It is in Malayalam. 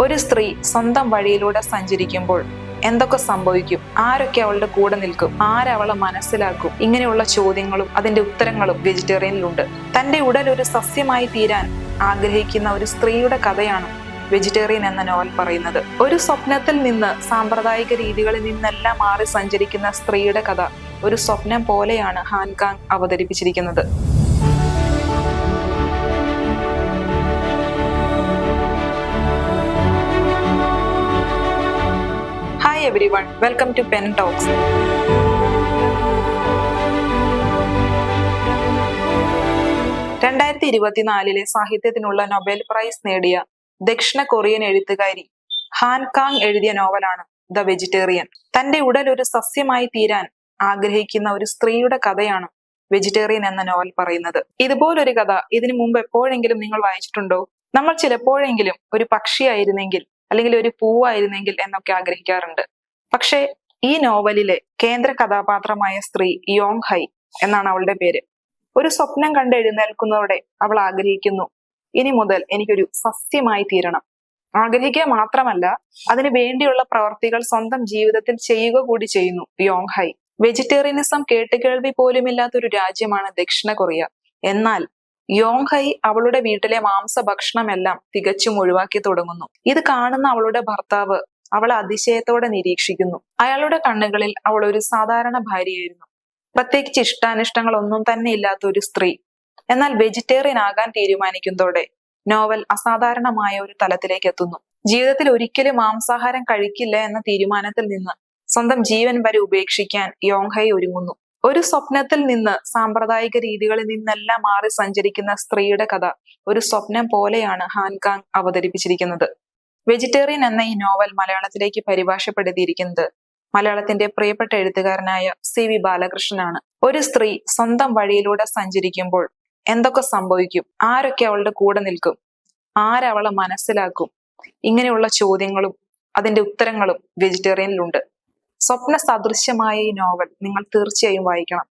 ഒരു സ്ത്രീ സ്വന്തം വഴിയിലൂടെ സഞ്ചരിക്കുമ്പോൾ എന്തൊക്കെ സംഭവിക്കും? ആരൊക്കെ അവളുടെ കൂടെ നിൽക്കും? ആരവളെ മനസ്സിലാക്കും? ഇങ്ങനെയുള്ള ചോദ്യങ്ങളും അതിന്റെ ഉത്തരങ്ങളും വെജിറ്റേറിയനിലുണ്ട് തന്റെ ഉടൽ ഒരു സസ്യമായി തീരാൻ ആഗ്രഹിക്കുന്ന ഒരു സ്ത്രീയുടെ കഥയാണ് വെജിറ്റേറിയൻ എന്ന നോവൽ പറയുന്നത്. ഒരു സ്വപ്നത്തിൽ നിന്ന് സാമ്പ്രദായിക രീതികളിൽ നിന്നെല്ലാം മാറി സഞ്ചരിക്കുന്ന സ്ത്രീയുടെ കഥ ഒരു സ്വപ്നം പോലെയാണ് ഹാൻകാങ് അവതരിപ്പിച്ചിരിക്കുന്നത്. Hi everyone welcome to pen talks രണ്ടായിരത്തി ഇരുപത്തിനാലിലെ സാഹിത്യത്തിനുള്ള നൊബേൽ പ്രൈസ് നേടിയ ദക്ഷിണ കൊറിയൻ എഴുത്തുകാരി ഹാൻ കാങ് എഴുതിയ നോവലാണ് ദ വെജിറ്റേറിയൻ തന്റെ ഉടൽ ഒരു സസ്യമായി തീരാൻ ആഗ്രഹിക്കുന്ന ഒരു സ്ത്രീയുടെ കഥയാണ് വെജിറ്റേറിയൻ എന്ന നോവൽ പറയുന്നത്. ഇതുപോലൊരു കഥ ഇതിനു മുമ്പ് എപ്പോഴെങ്കിലും നിങ്ങൾ വായിച്ചിട്ടുണ്ടോ? നമ്മൾ ചിലപ്പോഴെങ്കിലും ഒരു പക്ഷിയായിരുന്നെങ്കിൽ അല്ലെങ്കിൽ ഒരു പൂവായിരുന്നെങ്കിൽ എന്നൊക്കെ ആഗ്രഹിക്കാറുണ്ട്. പക്ഷേ ഈ നോവലിലെ കേന്ദ്ര കഥാപാത്രമായ സ്ത്രീ യോങ് ഹൈ എന്നാണ് അവളുടെ പേര്. ഒരു സ്വപ്നം കണ്ട് എഴുന്നേൽക്കുന്നതോടെ അവൾ ആഗ്രഹിക്കുന്നു ഇനി മുതൽ എനിക്കൊരു സസ്യമായി തീരണം. ആഗ്രഹിക്കുക മാത്രമല്ല അതിനു വേണ്ടിയുള്ള പ്രവർത്തികൾ സ്വന്തം ജീവിതത്തിൽ ചെയ്യുക കൂടി ചെയ്യുന്നു യോങ് ഹൈ. വെജിറ്റേറിയനിസം കേട്ടുകേൾവി പോലുമില്ലാത്ത ഒരു രാജ്യമാണ് ദക്ഷിണ കൊറിയ. എന്നാൽ യോങ് ഹൈ അവളുടെ വീട്ടിലെ മാംസഭക്ഷണമെല്ലാം തികച്ചും ഒഴിവാക്കി തുടങ്ങുന്നു. ഇത് കാണുന്ന അവളുടെ ഭർത്താവ് അവളെ അതിശയത്തോടെ നിരീക്ഷിക്കുന്നു. അയാളുടെ കണ്ണുകളിൽ അവൾ ഒരു സാധാരണ ഭാര്യയായിരുന്നു. പ്രത്യേകിച്ച് ഇഷ്ടാനിഷ്ടങ്ങൾ ഒന്നും തന്നെ ഇല്ലാത്ത ഒരു സ്ത്രീ. എന്നാൽ വെജിറ്റേറിയൻ ആകാൻ തീരുമാനിക്കുന്നതോടെ നോവൽ അസാധാരണമായ ഒരു തലത്തിലേക്ക് എത്തുന്നു. ജീവിതത്തിൽ ഒരിക്കലും മാംസാഹാരം കഴിക്കില്ല എന്ന തീരുമാനത്തിൽ നിന്ന് സ്വന്തം ജീവൻ വരെ ഉപേക്ഷിക്കാൻ യോങ്ഹൈ ഒരുങ്ങുന്നു. ഒരു സ്വപ്നത്തിൽ നിന്ന് സാമ്പ്രദായിക രീതികളിൽ നിന്നെല്ലാം മാറി സഞ്ചരിക്കുന്ന സ്ത്രീയുടെ കഥ ഒരു സ്വപ്നം പോലെയാണ് ഹാൻകാങ് അവതരിപ്പിച്ചിരിക്കുന്നത്. വെജിറ്റേറിയൻ എന്ന ഈ നോവൽ മലയാളത്തിലേക്ക് പരിഭാഷപ്പെടുത്തിയിരിക്കുന്നത് മലയാളത്തിന്റെ പ്രിയപ്പെട്ട എഴുത്തുകാരനായ സി വി ബാലകൃഷ്ണനാണ്. ഒരു സ്ത്രീ സ്വന്തം വഴിയിലൂടെ സഞ്ചരിക്കുമ്പോൾ എന്തൊക്കെ സംഭവിക്കും? ആരൊക്കെ അവളുടെ കൂടെ നിൽക്കും? ആരവളെ മനസ്സിലാക്കും? ഇങ്ങനെയുള്ള ചോദ്യങ്ങളും അതിന്റെ ഉത്തരങ്ങളും വെജിറ്റേറിയനിലുണ്ട് സ്വപ്ന സദൃശ്യമായ ഈ നോവൽ നിങ്ങൾ തീർച്ചയായും വായിക്കണം.